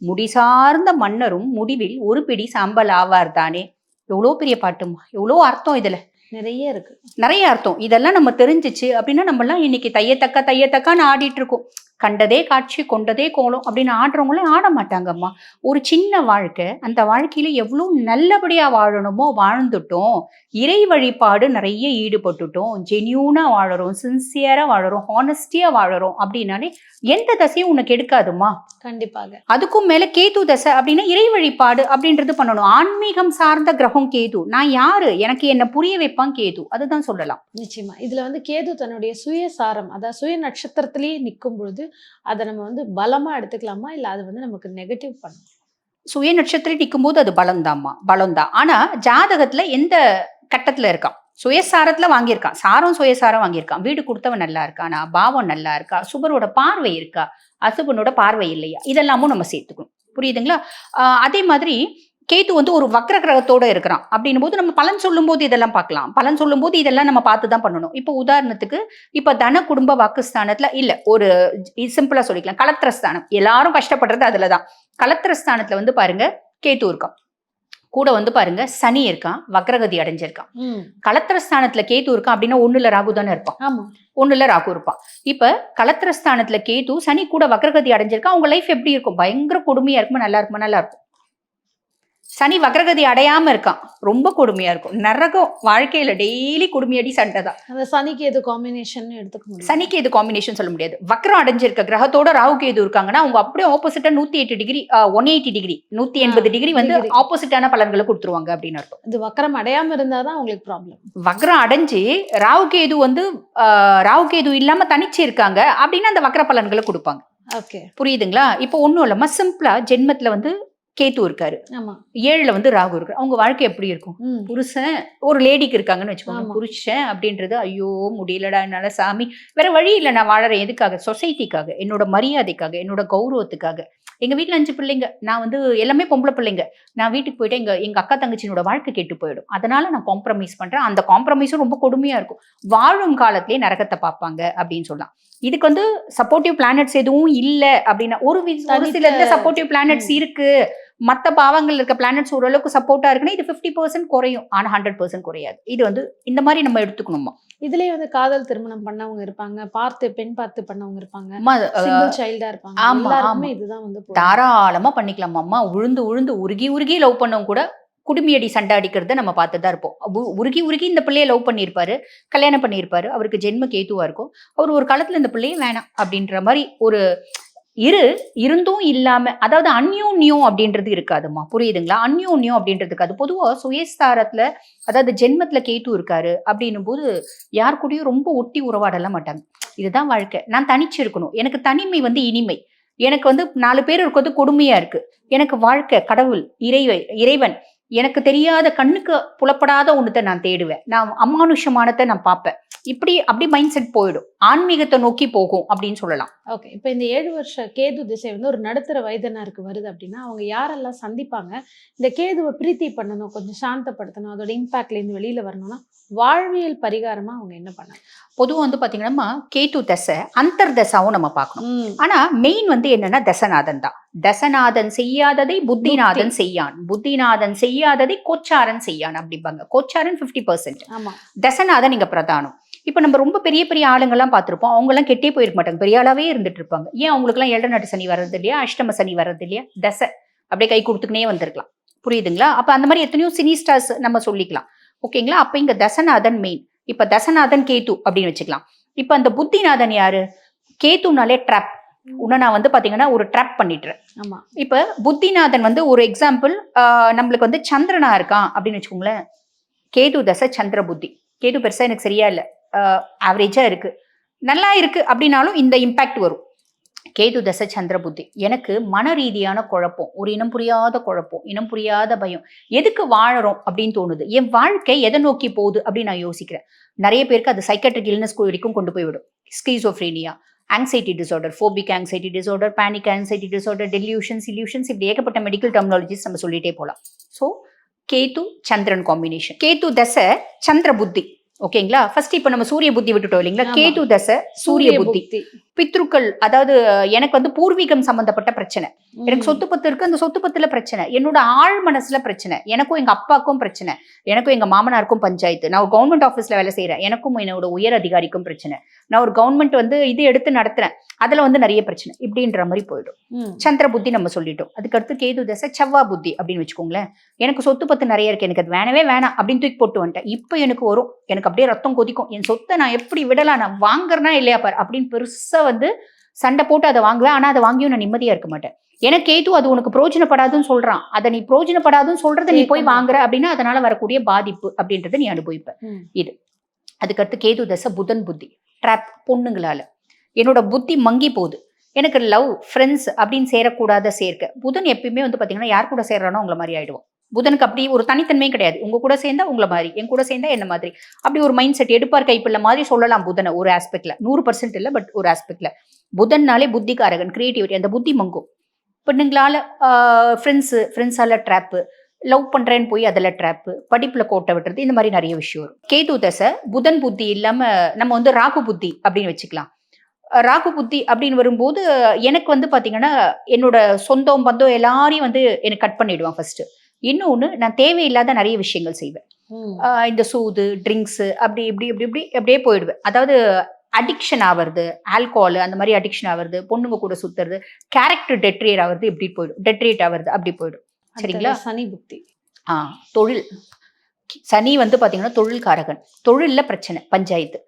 முடிசார்ந்த மன்னரும் முடிவில் ஒரு பிடி சாம்பல் ஆவார் தானே? எவ்வளோ பெரிய பாட்டுமா எவ்வளோ அர்த்தம் இதுல. நிறைய இருக்கு. நிறைய அர்த்தம். இதெல்லாம் நம்ம தெரிஞ்சிச்சு அப்படின்னா நம்மலாம் இன்னைக்கு தையத்தக்க தையத்தக்கான்னு ஆடிட்டு இருக்கோம். கண்டதே காட்சி கொண்டதே கோலம் அப்படின்னு ஆடுறவங்களும் ஆட மாட்டாங்கம்மா. ஒரு சின்ன வாழ்க்கை அந்த வாழ்க்கையில எவ்வளவு நல்லபடியா வாழணுமோ வாழ்ந்துட்டோம். இறை வழிபாடு நிறைய ஈடுபட்டுட்டோம். ஜென்யூனா வாழறோம் சின்சியரா வாழறோம் ஹானஸ்டியா வாழறோம் அப்படின்னாலே எந்த தசையும் உனக்கு எடுக்காதுமா கண்டிப்பாக. அதுக்கும் மேல கேது தசை அப்படின்னா இறை வழிபாடு அப்படின்றது பண்ணணும். ஆன்மீகம் சார்ந்த கிரகம் கேது. நான் யாரு? எனக்கு என்ன புரிய வைப்பான் கேது. அதுதான் சொல்லலாம். நிச்சயமா. இதுல வந்து கேது தன்னுடைய சுயசாரம் அதாவது சுய நட்சத்திரத்திலேயே நிற்கும் பொழுது அதை நம்ம வந்து பலமா எடுத்துக்கலாமா? இல்லை அது வந்து நமக்கு நெகட்டிவ் பண்ணும் சுய நட்சத்திரம் நிற்கும்போது அது பலம்தாம்மா. பலம்தான் ஆனா ஜாதகத்தில் எந்த கட்டத்தில் இருக்கான்? சுயசாரத்தில் வாங்கியிருக்கான். சாரம் சுயசாரம் வாங்கியிருக்கான். வீடு கொடுத்தவன் நல்லா இருக்கானா? பாவம் நல்லா இருக்கா? சுபரோட பார்வை இருக்கா? அசுபனோட பார்வை இல்லையா? இதெல்லாமும் நம்ம சேர்த்துக்கணும். புரியுதுங்களா? அதே மாதிரி கேத்து வந்து ஒரு வக்ர கிரகத்தோட இருக்கிறான். அப்படின்னும் போது நம்ம பலன் சொல்லும்போது இதெல்லாம் பார்க்கலாம். பலன் சொல்லும்போது இதெல்லாம் நம்ம பார்த்து தான் பண்ணணும். இப்போ உதாரணத்துக்கு இப்ப தன குடும்ப வாக்குஸ்தானத்துல இல்ல ஒரு சிம்பிளா சொல்லிக்கலாம். கலத்திரஸ்தானம். எல்லாரும் கஷ்டப்படுறது அதுலதான். கலத்திரஸ்தானத்துல வந்து பாருங்க கேத்து இருக்கான். கூட வந்து பாருங்க சனி இருக்கான் வக்ரகதி அடைஞ்சிருக்கான். கலத்திரஸ்தானத்துல கேத்து இருக்கான் அப்படின்னா ஒண்ணுல ராகு தானே இருப்பான். ஒண்ணுல ராகு இருப்பான். இப்ப கலத்திரஸ்தானத்துல கேது சனி கூட வக்ரகதி அடைஞ்சிருக்கான் அவங்க லைஃப் எப்படி இருக்கும்? பயங்கர கொடுமையா இருக்குமா நல்லா இருக்குமா? நல்லா இருக்கும். சனி வக்ரகதி அடையாம இருக்கான். ரொம்ப கொடுமையா இருக்கும். நரகம் வாழ்க்கையில டெய்லி கொடுமையடி சண்டை தான். சனிக்கு எது காம்பினேஷன் எடுத்துக்க முடியும்? சனிக்கு இது காம்பினேஷன் சொல்ல முடியாது. வக்ரம் அடைஞ்சிருக்க கிரகத்தோட ராகு கேது இருக்காங்கன்னா அவங்க அப்படியே ஆப்போசிட்டா நூத்தி எட்டு டிகிரி ஒன் எயிட்டி டிகிரி நூத்தி எண்பது டிகிரி வந்து. ஆப்போசிட்டான பலன்களை கொடுத்துருவாங்க அப்படின்னு அர்த்தம். இது வக்கரம் அடையாம இருந்தாதான் உங்களுக்கு ப்ராப்ளம் வக்ரம் அடைஞ்சு ராகு கேது வந்து ராகு கேது இல்லாம தனிச்சு இருக்காங்க அப்படின்னா அந்த வக்ர பலன்களை கொடுப்பாங்க. ஓகே. புரியுதுங்களா? இப்போ ஒண்ணும் இல்லம்மா. சிம்பிளா ஜென்மத்துல வந்து கேத்து இருக்காரு. ஏழுல வந்து ராகு இருக்கு அவங்க வாழ்க்கை எப்படி இருக்கும்? புருஷன் ஒரு லேடிக்கு இருக்காங்கன்னு வச்சுக்கோங்க. புருஷன் அப்படின்றது ஐயோ முடியலடா என்னால சாமி. வேற வழி இல்லை நான் வாழறேன். எதுக்காக? சொசைட்டிக்காக என்னோட மரியாதைக்காக என்னோட கௌரவத்துக்காக. எங்க வீட்ல அஞ்சு பிள்ளைங்க. நான் வந்து எல்லாமே பொம்பளை பிள்ளைங்க. நான் வீட்டுக்கு போயிட்டு எங்க எங்க அக்கா தங்கச்சினோட வாழ்க்கை கெட்டு போயிடும். அதனால நான் காம்ப்ரமைஸ் பண்றேன். அந்த காம்ப்ரமைஸும் ரொம்ப கொடுமையா இருக்கும். வாழும் காலத்திலே நரகத்தை பார்ப்பாங்க அப்படின்னு சொல்லலாம். இதுக்கு வந்து சப்போர்ட்டிவ் பிளானட்ஸ் எதுவும் இல்ல அப்படின்னா ஒரு ஒரு சில சப்போர்ட்டிவ் பிளானட்ஸ். இருக்கு. மத்த பாவங்கள் இருக்க பிளானட்ஸ் ஓரளவுக்கு சப்போர்ட்டா இருக்குன்னா இது 50% பர்சன்ட் குறையும். ஆனா ஹண்ட்ரட் பர்சன்ட் குறையாது. இது வந்து இந்த மாதிரி நம்ம எடுத்துக்கணுமா? இதுலயே வந்து காதல் திருமணம் பண்ணவங்க இருப்பாங்க. பார்த்து பெண் பார்த்து பண்ணவங்க இருப்பாங்க. சைல்டா இருப்பாங்க. ஆமா. இதுதான் வந்து. தாராளமா பண்ணிக்கலாம் அம்மா. உழுந்து உழுந்து உருகி உருகி லவ் பண்ணவங்க கூட குடுமியடி சண்டை அடிக்கிறத நம்ம பார்த்து தான் இருப்போம் உருகி உருகி இந்த பிள்ளைய லவ் பண்ணியிருப்பாரு கல்யாணம் பண்ணியிருப்பாரு. அவருக்கு ஜென்ம கேத்துவா இருக்கும். அவர் ஒரு காலத்துல இந்த பிள்ளையே வேணாம் அப்படின்ற மாதிரி ஒரு இரு இருந்தும் இல்லாம அதாவது அந்யோன்யம் அப்படின்றது இருக்காதும்மா. புரியுதுங்களா? அந்யோன்யம் அப்படின்றதுக்கு அது பொதுவா சுயஸ்தாரத்துல அதாவது ஜென்மத்துல கேட்டு இருக்காரு அப்படின்னும் போது யார் கூடயும் ரொம்ப ஒட்டி உறவாடலாம் மாட்டாங்க. இதுதான் வாழ்க்கை. நான் தனிச்சு இருக்கணும் எனக்கு தனிமை வந்து இனிமை. எனக்கு வந்து நாலு பேர் இருக்கிறது கொடுமையா இருக்கு. எனக்கு வாழ்க்கை கடவுள் இறைவை இறைவன் எனக்கு தெரியாத கண்ணுக்கு புலப்படாத ஒண்ணுத்த நான் தேடுவேன். நான் அமானுஷமானத்தை நான் பார்ப்பேன். இப்படி அப்படி மைண்ட் செட் போயிடும். ஆன்மீகத்தை நோக்கி போகும் அப்படின்னு சொல்லலாம். ஓகே இப்போ இந்த ஏழு வருஷ கேது திசை வந்து ஒரு நடுத்தர வயதினருக்கு வருது அப்படின்னா அவங்க யாரெல்லாம் சந்திப்பாங்க? இந்த கேதுவை பிரீத்தி பண்ணணும் கொஞ்சம் சாந்தப்படுத்தணும் அதோட இம்பாக்ட்ல இருந்து வெளியில வரணும்னா வாழ்வியல் பரிகாரமா அவங்க என்ன பண்ணணும் பொதுவா வந்து பாத்தீங்கன்னா கேத்து தசை அந்தர் தசாவும் நம்ம பார்க்கணும். ஆனா மெயின் வந்து என்னன்னா தசநாதன் தான். தசநாதன் செய்யாததை புத்திநாதன் செய்யான். புத்திநாதன் செய்யாததை கோச்சாரன் செய்யான் அப்படிம்பாங்க. கோச்சாரன் 50% பர்சன்ட் ஆமா. தசநாதன் இங்க பிரதானம். இப்ப நம்ம ரொம்ப பெரிய பெரிய ஆளுங்கெல்லாம் பார்த்திருப்போம். அவங்க எல்லாம் கெட்டே போயிருக்க மாட்டாங்க. பெரிய ஆளாவே இருந்துட்டு இருப்பாங்க. ஏன் அவங்களுக்கு எல்லாம் ஏழரை நாட்டு சனி வர்றது இல்லையா? அஷ்டம சனி வர்றது இல்லையா? தசை. அப்படியே கை கொடுத்துக்கினே வந்திருக்கலாம். புரியுதுங்களா? அப்ப அந்த மாதிரி எத்தனையோ சினி ஸ்டார்ஸ் நம்ம சொல்லிக்கலாம். ஓகேங்களா? அப்ப இங்க தசநாதன் மெயின் இப்ப தசநாதன் கேத்து அப்படின்னு வச்சுக்கலாம். இப்ப அந்த புத்திநாதன் யாரு? கேத்துனாலே ட்ராப் உன்னை நான் வந்து பாத்தீங்கன்னா ஒரு ட்ராப் பண்ணிட்டுறேன். ஆமா. இப்ப புத்திநாதன் வந்து ஒரு எக்ஸாம்பிள் நம்மளுக்கு வந்து சந்திரனா இருக்கான் அப்படின்னு வச்சுக்கோங்களேன். கேது தசை சந்திர புத்தி. கேது பெருசா எனக்கு சரியா இல்ல. ஆவரேஜா இருக்கு. நல்லா இருக்கு அப்படின்னாலும் இந்த இம்பாக்ட் வரும். கேது தசை சந்திர புத்தி. எனக்கு மன ரீதியான குழப்பம். ஒரு இனம் புரியாத குழப்பம். இனம் புரியாத பயம். எதுக்கு வாழறோம் அப்படின்னு தோணுது. என் வாழ்க்கை எதை நோக்கி போகுது அப்படின்னு நான் யோசிக்கிறேன். நிறைய பேருக்கு அது சைக்கட்ரிக் இல்னஸ் வரைக்கும் கொண்டு போய் விடும் schizophrenia anxiety disorder phobic anxiety disorder panic anxiety disorder delusions illusions இப்படி ஏகப்பட்ட மெடிக்கல் டெர்மினாலஜிஸ் நம்ம சொல்லிட்டே போகலாம் ஸோ கேது சந்திரன் காம்பினேஷன் கேது தசை சந்திர புத்தி. ஓகேங்களா? ஃபர்ஸ்ட் இப்போ நம்ம சூரிய புத்தி விட்டுட்டோம் இல்லைங்களா. கேது தசை சூரிய புத்தி. பித்ருக்கள் அதாவது எனக்கு வந்து பூர்வீகம் சம்பந்தப்பட்ட பிரச்சனை. எனக்கு சொத்து பத்து இருக்கு அந்த சொத்து பத்துல பிரச்சனை. என்னோட ஆழ் மனசுல பிரச்சனை. எனக்கும் எங்க அப்பாவுக்கும் பிரச்சனை. எனக்கும் எங்க மாமனாருக்கும் பஞ்சாயத்து. நான் ஒரு கவர்மெண்ட் ஆஃபீஸ்ல வேலை செய்யறேன் எனக்கும் என்னோட உயர் அதிகாரிக்கும் பிரச்சனை. நான் ஒரு கவர்மெண்ட் வந்து இது எடுத்து நடத்துறேன். அதுல வந்து நிறைய பிரச்சனை. இப்படின்ற மாதிரி போயிடும். சந்திர புத்தி நம்ம சொல்லிட்டோம். அதுக்கடுத்து கேது தசை செவ்வா புத்தி அப்படின்னு வச்சுக்கோங்களேன். எனக்கு சொத்து பத்து நிறைய இருக்கு. எனக்கு அது வேணவே வேணாம் அப்படின்னு தூக்கி போட்டு வந்துட்டேன். இப்போ எனக்கு வரும். எனக்கு அப்படியே ரத்தம் கொதிக்கும். என் சொத்தை நான் எப்படி விடலாம்? நான் வாங்குறேனா இல்லையா பாரு? அப்படின்னு பெருசா வந்து சண்டை போட்டு அதை வாங்குவேன். ஆனா அதை வாங்கியும் நான் நிம்மதியா இருக்க மாட்டேன். எனக்கு கேது அது உனக்கு பிரோஜனப்படாதுன்னு சொல்றான். அதை நீ பிரோஜனப்படாதுன்னு சொல்றதை நீ போய் வாங்குற அப்படின்னா அதனால வரக்கூடிய பாதிப்பு அப்படின்றத நீ அனுபவிப்ப. இது. அதுக்கடுத்து கேது தசை புதன் புத்தி. ட்ராப் பொண்ணுங்களால. என்னோட புத்தி மங்கி போகுது. எனக்கு லவ் ஃப்ரெண்ட்ஸ் அப்படின்னு சேரக்கூடாத சேர்க்க. புதன் எப்பயுமே வந்து பாத்தீங்கன்னா யார் கூட சேர்றானோ உங்களை மாதிரி ஆயிடுவோம் புதனுக்கு அப்படி ஒரு தனித்தன்மையும் கிடையாது. உங்க கூட சேர்ந்தா உங்களை மாதிரி என் கூட சேர்ந்தா என்ன மாதிரி. அப்படி ஒரு மைண்ட் செட் எடுப்பார் கைப்பிள்ள மாதிரி சொல்லலாம் புதனை ஒரு ஆஸ்பெக்ட்ல நூறு பர்சன்ட் இல்லை பட் ஒரு ஆஸ்பெக்ட்ல புதன்னாலே புத்திகாரகன் கிரியேட்டிவிட்டி அந்த புத்தி மங்கும். பெண்ணுங்களால ஃப்ரெண்ட்ஸு ஃப்ரெண்ட்ஸால ட்ராப்பு லவ் பண்றேன்னு போய் அதில் ட்ராப்பு படிப்புல கோட்டை விட்டுறது இந்த மாதிரி நிறைய விஷயம் வரும். கேது தசை புதன் புத்தி இல்லாம நம்ம வந்து ராகு புத்தி அப்படின்னு வச்சுக்கலாம். ராகு புத்தி அப்படின்னு வரும்போது எனக்கு வந்து பாத்தீங்கன்னா என்னோட சொந்தம் பந்தம் எல்லாரையும் வந்து எனக்கு கட் பண்ணிடுவான் ஃபர்ஸ்ட் இன்னொன்று நான் தேவையில்லாத நிறைய விஷயங்கள் செய்வேன். இந்த சூது ட்ரிங்க்ஸு அப்படி இப்படி இப்படி இப்படி அப்படியே போயிடுவேன். அதாவது அடிக்ஷன் ஆவறது ஆல்கோஹால் அந்த மாதிரி அடிக்ஷன் ஆவறது பொண்ணுங்க கூட சுத்துறது கேரக்டர் டெட்ரியேட் ஆவறது இப்படி போயிடும். டெட்ரியேட் ஆவறது அப்படி போயிடும். சரிங்களா? சனி புக்தி. ஆ தொழில். சனி வந்து பாத்தீங்கன்னா தொழில்காரகன். தொழில்ல பிரச்சனை பஞ்சாயத்து.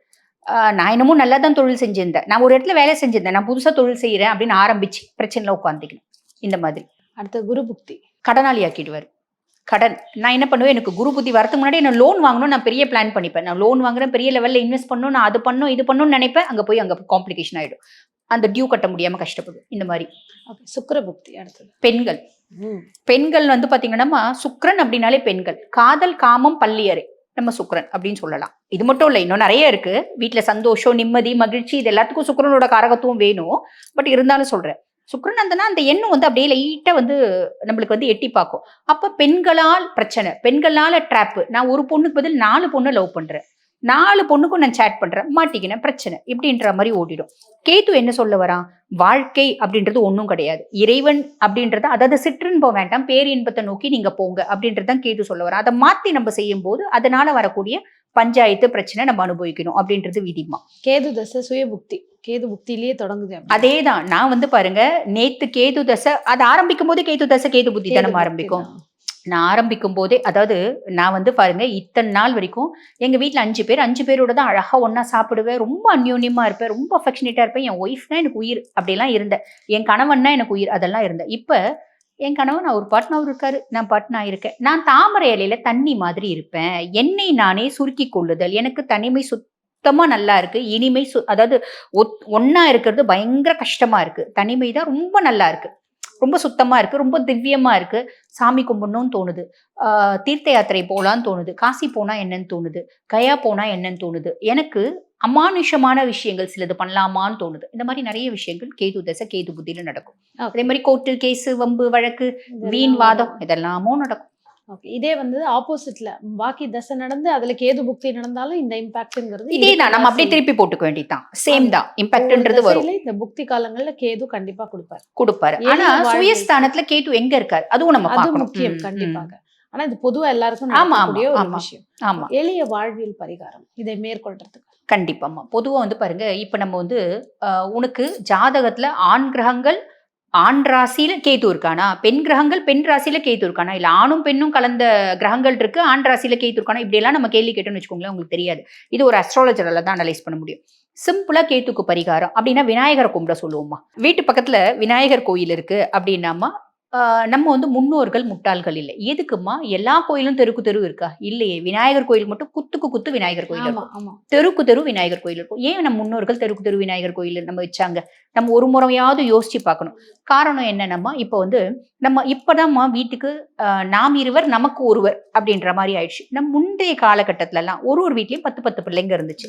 நான் என்னமோ நல்லா தான் தொழில் செஞ்சிருந்தேன். நான் ஒரு இடத்துல வேலை செஞ்சிருந்தேன். நான் புதுசா தொழில் செய்யறேன் அப்படின்னு ஆரம்பிச்சு பிரச்சனைல உட்காந்துக்கணும் இந்த மாதிரி. அடுத்த குரு புக்தி. கடனாளி ஆக்கிடுவார் கடன். நான் என்ன பண்ணுவேன்? எனக்கு குரு புத்தி வரதுக்கு முன்னாடி நான் லோன் வாங்கணும் நான் பெரிய பிளான் பண்ணிப்பேன். நான் லோன் வாங்குறேன் பெரிய லெவல்ல இன்வெஸ்ட் பண்ணணும் நான் அது பண்ணும் இது பண்ணணும்னு நினைப்பேன். அங்க போய் அங்க காம்ப்ளிகேஷன் ஆயிடும். அந்த டியூ கட்ட முடியாம கஷ்டப்படும் இந்த மாதிரி. ஓகே சுக்கிர புக்தி அடுத்தது. பெண்கள். பெண்கள் வந்து பாத்தீங்கன்னா சுக்ரன் அப்படின்னாலே பெண்கள். காதல் காமம் பள்ளியறை நம்ம சுக்ரன் அப்படின்னு சொல்லலாம். இது மட்டும் இல்லை இன்னும் நிறைய இருக்கு. வீட்ல சந்தோஷம் நிம்மதி மகிழ்ச்சி இது எல்லாத்துக்கும் சுக்ரனோட காரகத்துவம் வேணும். பட் இருந்தாலும் சொல்றேன். சுக்கிரனந்தனா அந்த எண்ணம் வந்து அப்படியே லைட்டா வந்து நம்மளுக்கு வந்து எட்டி பார்க்கும். அப்ப பெண்களால் பிரச்சனை பெண்களால ட்ராப்பு நான் ஒரு பொண்ணுக்கு பதில் நாலு பொண்ணை லவ் பண்றேன். நாலு பொண்ணுக்கும் நான் சேட் பண்றேன். மாட்டிக்கினேன் பிரச்சனை. இப்படின்ற மாதிரி ஓடிடும். கேத்து என்ன சொல்ல வரான்? வாழ்க்கை அப்படின்றது ஒன்றும் கிடையாது. இறைவன் அப்படின்றது அதாவது சிற்றின்பம் வேண்டாம் பேரின்பத்தை நோக்கி நீங்க போங்க அப்படின்றது தான் கேத்து சொல்ல வரான். அதை மாத்தி நம்ம செய்யும் போது அதனால வரக்கூடிய பஞ்சாயத்து பிரச்சனை நம்ம அனுபவிக்கணும் அப்படின்றது விதிமா. கேது தசை சுயபுக்தி. கேது புக்தியிலேயே தொடங்குது அப்படி. அதேதான். நான் வந்து பாருங்க நேத்து கேது தசை அது ஆரம்பிக்கும் போதே கேது தசை கேது புத்தி தானே புக்தி ஆரம்பிக்கும். தான். நான் ஆரம்பிக்கும் போதே அதாவது நான் வந்து பாருங்க இத்தனை நாள் வரைக்கும் எங்க வீட்ல அஞ்சு பேர் அஞ்சு பேரோட தான் அழகா ஒண்ணா சாப்பிடுவேன் ரொம்ப அந்யோன்யமா இருப்பேன் ரொம்ப அஃபெக்ஷனேட்டா இருப்பேன். என் ஒய்ஃப்னா எனக்கு உயிர் அப்படிலாம் இருந்தேன். என் கணவன்னா எனக்கு உயிர் அதெல்லாம் இருந்தேன். இப்ப என் கணவன் அவர் பாட்டு அவர் இருக்காரு நான் பாட்டு நான் இருக்கேன் நான் தாமரை இலையில தண்ணி மாதிரி இருப்பேன். என்னை நானே சுருக்கி கொள்ளுதல் எனக்கு தனிமை சுத்தமா நல்லா இருக்கு. இனிமை சு அதாவது ஒத்- ஒண்ணா இருக்கிறது பயங்கர கஷ்டமா இருக்கு. தனிமை தான் ரொம்ப நல்லா இருக்கு. ரொம்ப சுத்தமா இருக்கு. ரொம்ப திவ்யமா இருக்கு. சாமி கும்பிடணும்னு தோணுது. தீர்த்த யாத்திரை போலான்னு தோணுது. காசி போனா என்னன்னு தோணுது. கயா போனா என்னன்னு தோணுது. எனக்கு அமானுஷமான விஷயங்கள் சிலது பண்ணலாமான்னு தோணுது. இந்த மாதிரி நிறைய விஷயங்கள் கேது தசை கேது புத்தியில நடக்கும். அதே மாதிரி கோர்ட்டு கேஸ் வம்பு வழக்கு வீண் வாதம் இதெல்லாமோ நடக்கும். Okay. இதே வந்து ஆப்போசிட்ல. பாக்கி தசை நடந்து அதுல கேது புக்தி நடந்தாலும் இந்த இம்பாக்ட்ங்கிறது இதே தான் நம்ம அப்படியே திருப்பி போட்டுக்க வேண்டியதுதான் சேம் தான். இம்பாக்ட்ன்றது வரும். இந்த புக்தி காலங்கள்ல கேது கண்டிப்பா கொடுப்பாரு. கொடுப்பாரு. ஆனா சுயஸ்தானத்துல கேது எங்க இருக்காரு? அதுவும் நம்ம அது முக்கியம். கண்டிப்பாக. ஆனா இது பொதுவா எல்லாருக்கும் ஆமா, ஒரு. விஷயம். ஆமா. எளிய வாழ்வியல் பரிகாரம். இதை மேற்கொள்றதுக்கு. கண்டிப்பாம்மா பொதுவா வந்து பாருங்க இப்ப நம்ம வந்து உனக்கு ஜாதகத்துல ஆண் கிரகங்கள் ஆண் ராசியில கேது இருக்கானா பெண் கிரகங்கள் பெண் ராசியில கேது இருக்கானா இல்ல ஆணும் பெண்ணும் கலந்த கிரகங்கள் இருக்கு. ஆண் ராசியில கேது இருக்கானா இப்படி எல்லாம் நம்ம கேள்வி கேட்டோம்னு வச்சுக்கோங்களேன் உங்களுக்கு தெரியாது. இது ஒரு அஸ்ட்ராலஜரால தான் அனலைஸ் பண்ண முடியும். சிம்பிளா கேத்துக்கு பரிகாரம் அப்படின்னா விநாயகரை கும்பிட சொல்லுவோம்மா. வீட்டு பக்கத்துல விநாயகர் கோயில் இருக்கு அப்படின்னாமா நம்ம வந்து முன்னோர்கள் முட்டாள்கள் இல்லை. எதுக்குமா எல்லா கோயிலும் தெருக்கு தெரு இருக்கா? இல்லையே. விநாயகர் கோயில் மட்டும் குத்துக்கு குத்து விநாயகர் கோயில் இருக்கும். தெருக்கு தெரு விநாயகர் கோயில் இருக்கும். ஏன் நம்ம முன்னோர்கள் தெருக்கு தெரு விநாயகர் கோயில் நம்ம வச்சாங்க? நம்ம ஒரு முறையாவது யோசிச்சு பார்க்கணும். காரணம் என்னன்னம்மா? இப்போ வந்து நம்ம இப்பதாம்மா வீட்டுக்கு நாம் இருவர் நமக்கு ஒருவர் அப்படின்ற மாதிரி ஆயிடுச்சு. நம்ம முந்தைய காலகட்டத்துல எல்லாம் ஒரு ஒரு வீட்லயும் பத்து பத்து பிள்ளைங்க இருந்துச்சு.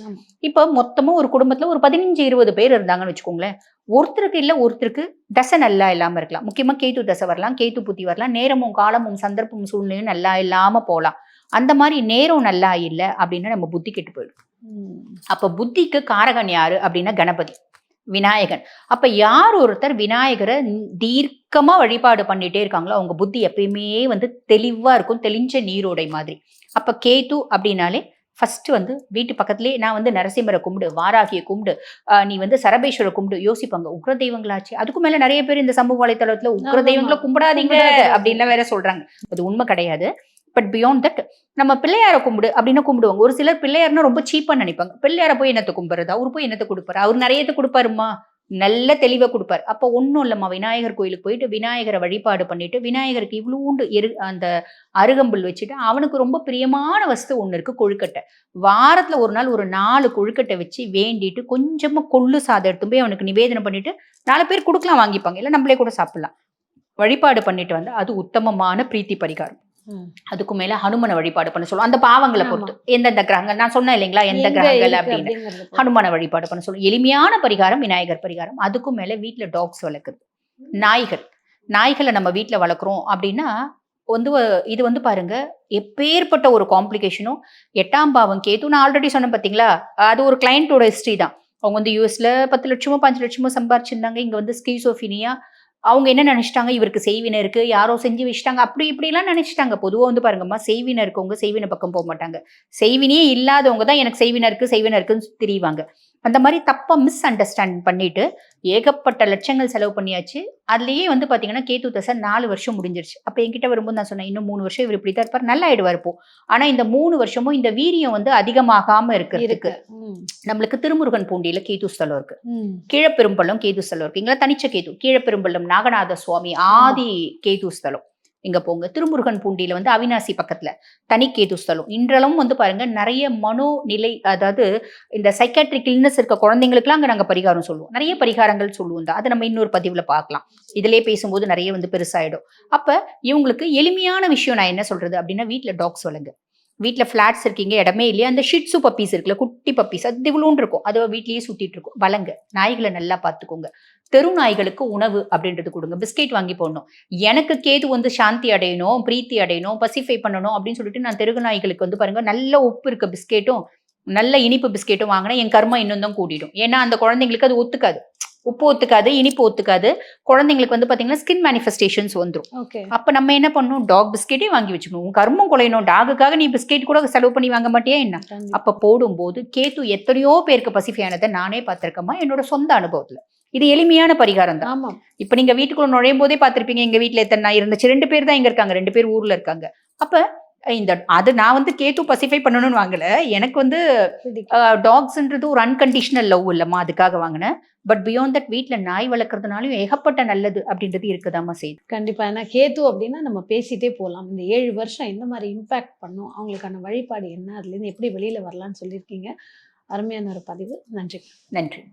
இப்போ மொத்தமா ஒரு குடும்பத்துல ஒரு பதினஞ்சு இருபது பேர் இருந்தாங்கன்னு வச்சுக்கோங்களேன். ஒருத்தருக்கு இல்ல ஒருத்தருக்கு தசை நல்லா இல்லாம இருக்கலாம். முக்கியமா கேத்து தசை வரலாம் கேத்து புத்தி வரலாம் நேரமும் காலமும் சந்தர்ப்பமும் சூழ்நிலையும் நல்லா இல்லாம போகலாம். அந்த மாதிரி நேரம் நல்லா இல்லை அப்படின்னா நம்ம புத்தி கெட்டு போயிடும். அப்ப புத்திக்கு காரகன் யாரு அப்படின்னா கணபதி விநாயகன். அப்ப யார் ஒருத்தர் விநாயகரை ந- தீர்க்கமா வழிபாடு பண்ணிட்டே இருக்காங்களோ அவங்க புத்தி எப்பயுமே வந்து தெளிவா இருக்கும் தெளிஞ்ச நீரோடை மாதிரி. அப்ப கேது அப்படின்னாலே ஃபர்ஸ்ட் வந்து வீட்டு பக்கத்துலயே நான் வந்து நரசிம்மரை கும்பிடு வாராகியை கும்பிடு நீ வந்து சரபேஸ்வரை கும்பிடு யோசிப்பாங்க உக்ர தெய்வங்களாச்சு. அதுக்கும் மேல நிறைய பேர் இந்த சமூக வலைத்தளத்துல உக்ர தெய்வங்களை. கும்பிடாதீங்க. அப்படின்லாம் வேற சொல்றாங்க. அது உண்மை கிடையாது. பட் பியாண்ட் தட் நம்ம பிள்ளையாரை கும்பிடு அப்படின்னு கும்பிடுவாங்க. ஒரு சிலர் பிள்ளையார்னா ரொம்ப சீப்பா நினைப்பாங்க. பிள்ளையார போய் என்னத்தை கும்பிடுறது அவர் போய் என்னத்தை கொடுப்பாரு? அவர் நிறையத்தை கொடுப்பாருமா நல்ல தெளிவை கொடுப்பாரு. அப்போ ஒன்றும் இல்லைம்மா விநாயகர் கோயிலுக்கு போயிட்டு விநாயகரை வழிபாடு பண்ணிட்டு விநாயகருக்கு இவ்வளோண்டு எரு அந்த அருகம்புல் வச்சுட்டு அவனுக்கு ரொம்ப பிரியமான வஸ்து ஒன்று இருக்குது கொழுக்கட்டை. வாரத்தில் ஒரு நாள் ஒரு நாலு கொழுக்கட்டை வச்சு வேண்டிட்டு கொஞ்சமாக கொள்ளு சாதம் எடுத்து போய் அவனுக்கு நிவேதனம் பண்ணிட்டு நாலு பேர் கொடுக்கலாம் வாங்கிப்பாங்க. இல்லை நம்மளே கூட சாப்பிடலாம். வழிபாடு பண்ணிட்டு வந்து அது உத்தமமான பிரீத்தி பரிகாரம். அதுக்கு மேல ஹனுமனை வழிபாடு பண்ண சொல்லுவோம். அந்த பாவங்களை. பொறுத்து. எந்தெந்த கிரகங்கள்? நான் சொன்னேன் இல்லைங்களா? எந்த கிரகங்கள் அப்படின்னு. ஹனுமான வழிபாடு பண்ண சொல்லுவோம். எளிமையான பரிகாரம் விநாயகர் பரிகாரம். அதுக்கும் மேல வீட்ல டாக்ஸ் வளர்க்குறது. நாய்கள். நாய்களை நம்ம வீட்ல வளர்க்குறோம் அப்படின்னா வந்து இது வந்து பாருங்க எப்பேற்பட்ட ஒரு காம்ப்ளிகேஷனும் எட்டாம் பாவம் கேது நான் ஆல்ரெடி சொன்னேன் பாத்தீங்களா? அது ஒரு கிளையண்டோட ஹிஸ்ட்ரி தான். அவங்க வந்து யூஎஸ்ல பத்து லட்சமோ பஞ்சு லட்சமோ சம்பாரிச்சிருந்தாங்க. இங்க வந்து ஸ்கீசோஃபினியா அவங்க என்ன நினைச்சிட்டாங்க? இவருக்கு செய்வினை இருக்கு. யாரோ செஞ்சு வச்சுட்டாங்க. அப்படி இப்படிலாம் நினைச்சிட்டாங்க. பொதுவாக வந்து பாருங்கம்மா செய்வினை இருக்கவங்க செய்வினை பக்கம் போக மாட்டாங்க. செய்வினே இல்லாதவங்க தான் எனக்கு செய்வினை இருக்கு செய்வினை இருக்குன்னு தெரியவாங்க அந்த மாதிரி தப்பா மிஸ் அண்டர்ஸ்டாண்ட் பண்ணிட்டு ஏகப்பட்ட லட்சங்கள் செலவு பண்ணியாச்சு. அதுலயே வந்து பாத்தீங்கன்னா கேத்து தசை நாலு வருஷம் முடிஞ்சிருச்சு. அப்ப என்கிட்ட வரும்போது நான் சொன்னேன் இன்னும் மூணு வருஷம் இவர் இப்படி தான் இருப்பார் நல்லா ஆயிடுவார் இப்போ ஆனா இந்த மூணு வருஷமும் இந்த வீரியம் வந்து அதிகமாகாம இருக்கிறதுக்கு. நம்மளுக்கு திருமுருகன் பூண்டியில கேது ஸ்தலம் இருக்கு. கீழப்பெரும்பள்ளம் கேது ஸ்தலம் இருக்கு. இங்க தனிச்ச கேது கீழப்பெரும்பள்ளம் நாகநாத சுவாமி ஆதி கேது ஸ்தலம். இங்க போங்க. திருமுருகன் பூண்டியில வந்து அவினாசி பக்கத்துல தனிக்கேது ஸ்தலம் இன்றளவும் வந்து பாருங்க நிறைய மனோ நிலை அதாவது இந்த சைக்காட்ரிக் இல்னஸ் இருக்க குழந்தைங்களுக்குலாம் அங்க நாங்க பரிகாரம் சொல்லுவோம். நிறைய பரிகாரங்கள் சொல்லுவோம் தான் அதை நம்ம இன்னொரு பதிவுல பார்க்கலாம். இதிலே பேசும்போது நிறைய வந்து பெருசாயிடும். அப்ப இவங்களுக்கு எளிமையான விஷயம் நான் என்ன சொல்றது அப்படின்னா வீட்டில் டாக்ஸ் வளங்க வீட்டில் ஃப்ளாட்ஸ் இருக்கீங்க இடமே இல்லையா? அந்த ஷிட்ஸு பப்பீஸ் இருக்குல்ல குட்டி பப்பீஸ் அது இவ்வளோன்னு இருக்கும். அதை வீட்லேயே சுற்றிட்டு இருக்கும். வளங்க. நாய்களை நல்லா பார்த்துக்கோங்க. தெரு நாய்களுக்கு உணவு அப்படின்றது கொடுங்க. பிஸ்கெட் வாங்கி போடணும். எனக்கு கேது வந்து சாந்தி அடையணும் பிரீத்தி அடையணும் பசிஃபை பண்ணணும் அப்படின்னு சொல்லிட்டு நான் தெருகு நாய்களுக்கு வந்து பாருங்க நல்ல உப்பு இருக்க பிஸ்கெட்டும் நல்ல இனிப்பு பிஸ்கெட்டும் வாங்கினா என் கர்மம் இன்னும் தான் கூட்டிடும் ஏன்னா அந்த குழந்தைங்களுக்கு அது ஒத்துக்காது. உப்பு ஒத்துக்காது இனிப்பு ஒத்துக்காது. குழந்தைங்களுக்கு வந்து பாத்தீங்கன்னா ஸ்கின் மேனிஃபெஸ்டேஷன்ஸ் வந்துரும். ஓகே அப்ப நம்ம என்ன பண்ணணும் டாக் பிஸ்கெட்டே வாங்கி வச்சுக்கணும். உன் கர்மம் குலையணும். டாகுக்காக நீ பிஸ்கெட் கூட செலவு பண்ணி வாங்க மாட்டியா என்ன? அப்ப போடும்போது கேத்து எத்தனையோ பேருக்கு பசிஃபையானதை நானே பார்த்திருக்கேம்மா என்னோட சொந்த அனுபவத்துல. இது எளிமையான பரிகாரம் தான். ஆமா. இப்ப நீங்க வீட்டுக்குள்ள நுழையும் போதே பார்த்திருப்பீங்க எங்க வீட்ல எத்தனை நாய் இருந்துச்சு. ரெண்டு பேர் தான் இங்க இருக்காங்க. ரெண்டு பேர் ஊர்ல இருக்காங்க. அப்ப இந்த அது நான் வந்து கேத்து பசிஃபை பண்ணணும்னு வாங்கல. எனக்கு வந்து. டாக்ஸ்ன்றது ஒரு அன்கண்டிஷனல் லவ் இல்லம்மா அதுக்காக வாங்கினேன். பட் பியாண்ட் தட் வீட்ல நாய் வளர்க்கறதுனாலயும் ஏகப்பட்ட நல்லது அப்படின்றது இருக்குதாம்மா செய்யுது கண்டிப்பா. ஏன்னா கேது அப்படின்னா நம்ம பேசிட்டே போகலாம் இந்த ஏழு வருஷம் எந்த மாதிரி இம்பாக்ட் பண்ணும் அவங்களுக்கான வழிபாடு என்ன அதுல இருந்து எப்படி வெளியில வரலாம்னு சொல்லியிருக்கீங்க. அருமையான ஒரு பதிவு. நன்றி. நன்றி.